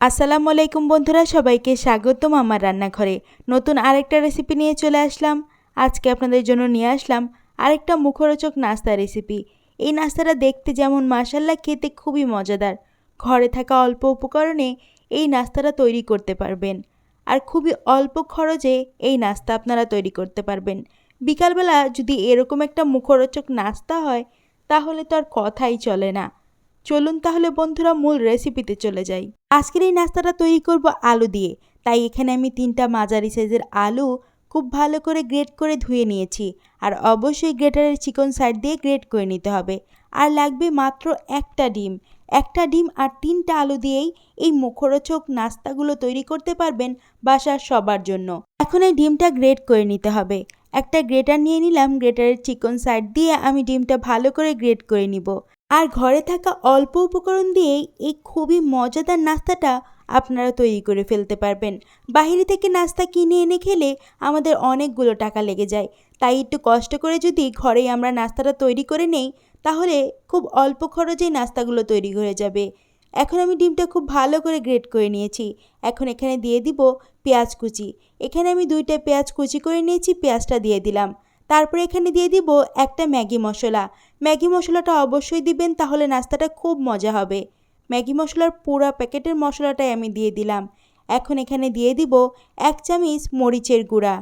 আসসালামু আলাইকুম বন্ধুরা, সবাইকে স্বাগতম আমার রান্নাঘরে। নতুন আরেকটা রেসিপি নিয়ে চলে আসলাম। আজকে আপনাদের জন্য নিয়ে আসলাম আরেকটা মুখরোচক নাস্তা রেসিপি এই নাস্তাটা দেখতে যেমন মাসাল্লা খেতে খুবই মজাদার। ঘরে থাকা অল্প উপকরণে এই নাস্তাটা তৈরি করতে পারবেন। আর খুবই অল্প খরচে এই নাস্তা আপনারা তৈরি করতে পারবেন। বিকালবেলা যদি এরকম একটা মুখরোচক নাস্তা হয়, তাহলে তো আর কথাই চলে না। চলুন তাহলে বন্ধুরা মূল রেসিপিতে চলে যাই। আজকের এই নাস্তাটা তৈরি করব আলু দিয়ে। তাই এখানে আমি তিনটা মাঝারি সাইজের আলু খুব ভালো করে গ্রেট করে ধুয়ে নিয়েছি। আর অবশ্যই গ্রেটারের চিকন সাইড দিয়ে গ্রেট করে নিতে হবে। আর লাগবে মাত্র একটা ডিম। একটা ডিম আর তিনটা আলু দিয়েই এই মুখরোচক নাস্তাগুলো তৈরি করতে পারবেন বাসার সবার জন্য। এখন এই ডিমটা গ্রেট করে নিতে হবে। একটা গ্রেটার নিয়ে নিলাম গ্রেটারের চিকন সাইড দিয়ে আমি ডিমটা ভালো করে গ্রেট করে নিব। আর ঘরে থাকা অল্প উপকরণ দিয়েই এই খুবই মজাদার নাস্তাটা আপনারা তৈরি করে ফেলতে পারবেন। বাইরে থেকে নাস্তা কিনে এনে খেলে আমাদের অনেকগুলো টাকা লেগে যায়। তাই একটু কষ্ট করে যদি ঘরেই আমরা নাস্তাটা তৈরি করে নেই, তাহলে খুব অল্প খরচেই নাস্তাগুলো তৈরি হয়ে যাবে। এখন আমি ডিমটা খুব ভালো করে গ্রেট করে নিয়েছি। এখন এখানে দিয়ে দিব পেঁয়াজ কুচি। এখানে আমি দুইটা পেঁয়াজ কুচি করে নিয়েছি, পেঁয়াজটা দিয়ে দিলাম। তারপরে এখানে দিয়ে দিব একটা ম্যাগি মশলা। ম্যাগি মশলাটা অবশ্যই দিবেন, তাহলে নাস্তাটা খুব মজা হবে। ম্যাগি মশলার পুরা প্যাকেটের মশলাটাই আমি দিয়ে দিলাম। এখন এখানে দিয়ে দিব এক চামচ মরিচের গুঁড়া,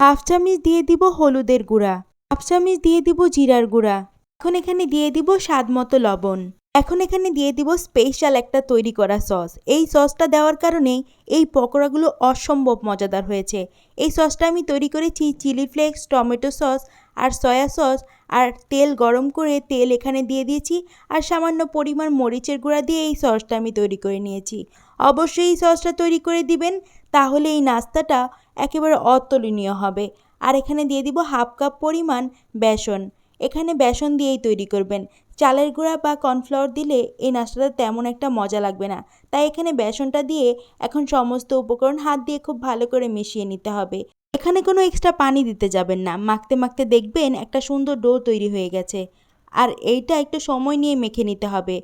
হাফ চামচ দিয়ে দিব হলুদের গুঁড়া, হাফ চামচ দিয়ে দিব জিরার গুঁড়া। এখন এখানে দিয়ে দিব স্বাদ মতো লবণ। এখন এখানে দিয়ে দিব স্পেশাল একটা তৈরি করা সস। এই সসটা দেওয়ার কারণেই এই পকোড়াগুলো অসম্ভব মজাদার হয়েছে। এই সসটা আমি তৈরি করেছি চিলি ফ্লেক্স, টমেটো সস আর সয়া সস আর তেল গরম করে তেল এখানে দিয়ে দিয়েছি আর সামান্য পরিমাণ মরিচের গুঁড়া দিয়ে এই সসটা আমি তৈরি করে নিয়েছি। অবশ্যই এই সসটা তৈরি করে দিবেন, তাহলে এই নাস্তাটা একেবারে অতুলনীয় হবে। আর এখানে দিয়ে দিব হাফ কাপ পরিমাণ বেসন। এখানে বেসন দিয়েই তৈরি করবেন। চালের গুঁড়া বা কর্নফ্লাওয়ার দিলে এই নাস্তাটা তেমন একটা মজা লাগবে না। তাই এখানে বেসনটা দিয়ে এখন সমস্ত উপকরণ হাত দিয়ে খুব ভালো করে মিশিয়ে নিতে হবে। এখানে কোনো এক্সট্রা পানি দিতে যাবেন না। মাখতে মাখতে দেখবেন একটা সুন্দর ডো তৈরি হয়ে গেছে। আর এইটা একটু সময় নিয়ে মেখে নিতে হবে।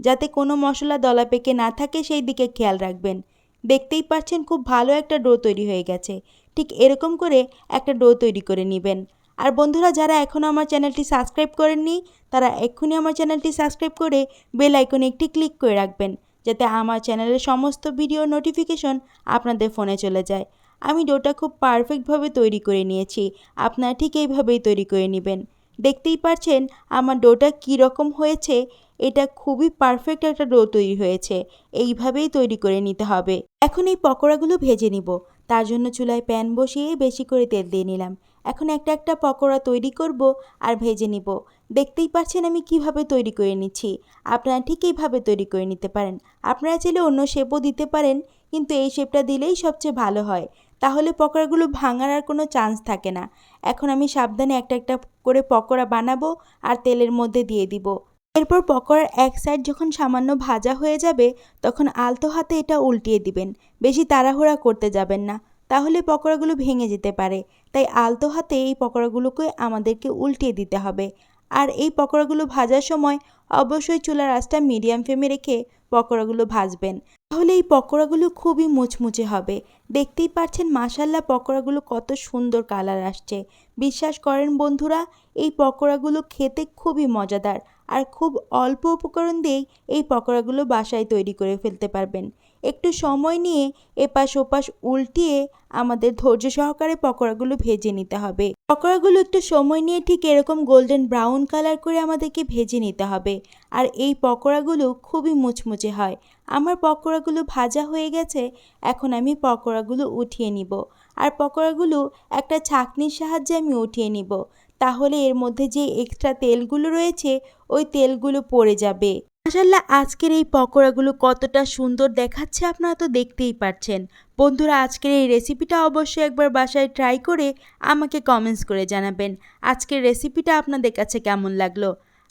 যাতে কোনো মশলা দলা পেকে না থাকে, সেই দিকে খেয়াল রাখবেন। দেখতেই পাচ্ছেন খুব ভালো একটা ডো তৈরি হয়ে গেছে। ঠিক এরকম করে একটা ডো তৈরি করে নেবেন। আর বন্ধুরা, যারা এখনও আমার চ্যানেলটি সাবস্ক্রাইব করেননি, তারা এক্ষুনি আমার চ্যানেলটি সাবস্ক্রাইব করে বেল আইকনে একটি ক্লিক করে রাখবেন। যাতে আমার চ্যানেলের সমস্ত ভিডিও নোটিফিকেশন আপনাদের ফোনে চলে যায়। আমি ডোটা খুব পারফেক্টভাবে তৈরি করে নিয়েছি। আপনারা ঠিক এইভাবেই তৈরি করে নেবেন। দেখতেই পাচ্ছেন আমার ডোটা কী রকম হয়েছে? এটা খুবই পারফেক্ট একটা ডো তৈরি হয়েছে। এইভাবেই তৈরি করে নিতে হবে। এখন এই পকোড়াগুলো ভেজে নিব। তার জন্য চুলায় প্যান বসিয়ে বেশি করে তেল দিয়ে নিলাম। এখন একটা একটা পকোড়া তৈরি করব আর ভেজে নিব। দেখতেই পাচ্ছেন আমি কীভাবে তৈরি করে নিচ্ছি। আপনারা ঠিক এইভাবে তৈরি করে নিতে পারেন। আপনারা চাইলে অন্য শেপও দিতে পারেন, কিন্তু এই শেপটা দিলেই সবচেয়ে ভালো হয়। তাহলে পকোড়াগুলো ভাঙার আর কোনো চান্স থাকে না। এখন আমি সাবধানে একটা একটা করে পকোড়া বানাবো আর তেলের মধ্যে দিয়ে দিব। এরপর পকোড়ার এক সাইড যখন সামান্য ভাজা হয়ে যাবে, তখন আলতো হাতে এটা উল্টিয়ে দিবেন। বেশি তাড়াহুড়া করতে যাবেন না। তাহলে পকোড়াগুলো ভেঙে যেতে পারে। তাই আলতো হাতে এই পকোড়াগুলোকে আমাদেরকে উল্টিয়ে দিতে হবে। আর এই পকোড়াগুলো ভাজার সময় অবশ্যই চুলার আঁচটা মিডিয়াম ফ্লেমে রেখে পকোড়াগুলো ভাজবেন। তাহলে এই পকোড়াগুলো খুবই মুচমুচে হবে। দেখতেই পাচ্ছেন মাসাল্লা পকোড়াগুলো কত সুন্দর কালার আসছে। বিশ্বাস করেন বন্ধুরা, এই পকোড়াগুলো খেতে খুবই মজাদার। আর খুব অল্প উপকরণ দিয়েই এই পকোড়াগুলো বাসায় তৈরি করে ফেলতে পারবেন। একটু সময় নিয়ে এপাশ ওপাশ উল্টিয়ে আমাদের ধৈর্য সহকারে পকোড়াগুলো ভেজে নিতে হবে। পকোড়াগুলো একটু সময় নিয়ে ঠিক এরকম গোল্ডেন ব্রাউন কালার করে আমাদেরকে ভেজে নিতে হবে। আর এই পকোড়াগুলো খুবই মুচমুচে হয়। আমার পকোড়াগুলো ভাজা হয়ে গেছে, এখন আমি পকোড়াগুলো উঠিয়ে নিব। আর পকোড়াগুলো একটা ছাঁকনির সাহায্যে আমি উঠিয়ে নিব। তাহলে এর মধ্যে যে এক্সট্রা তেলগুলো রয়েছে, ওই তেলগুলো পড়ে যাবে। মাসাল্লাহ আজকের এই পকোড়াগুলো কতটা সুন্দর দেখাচ্ছে আপনারা তো দেখতেই পাচ্ছেন বন্ধুরা, আজকের এই রেসিপিটা অবশ্যই একবার বাসায় ট্রাই করে আমাকে কমেন্টস করে জানাবেন। আজকের রেসিপিটা আপনাদের কাছে কেমন লাগল?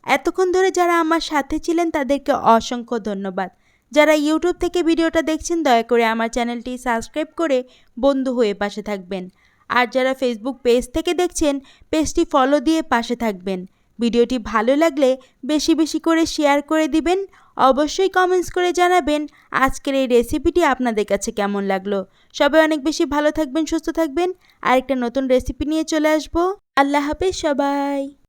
এতক্ষণ ধরে যারা আমার সাথে ছিলেন, তাদেরকে অসংখ্য ধন্যবাদ। যারা ইউটিউব থেকে ভিডিওটা দেখছেন, দয়া করে আমার চ্যানেলটি সাবস্ক্রাইব করে বন্ধু হয়ে পাশে থাকবেন। আর যারা ফেসবুক পেজ থেকে দেখছেন, পেজটি ফলো দিয়ে পাশে থাকবেন। ভিডিওটি ভালো লাগলে বেশি বেশি করে শেয়ার করে দিবেন। অবশ্যই কমেন্টস করে জানাবেন আজকের এই রেসিপিটি আপনাদের কাছে কেমন লাগল। সবাই অনেক বেশি ভালো থাকবেন, সুস্থ থাকবেন। আর একটা নতুন রেসিপি নিয়ে চলে আসব। আল্লাহ হাফেজ সবাই।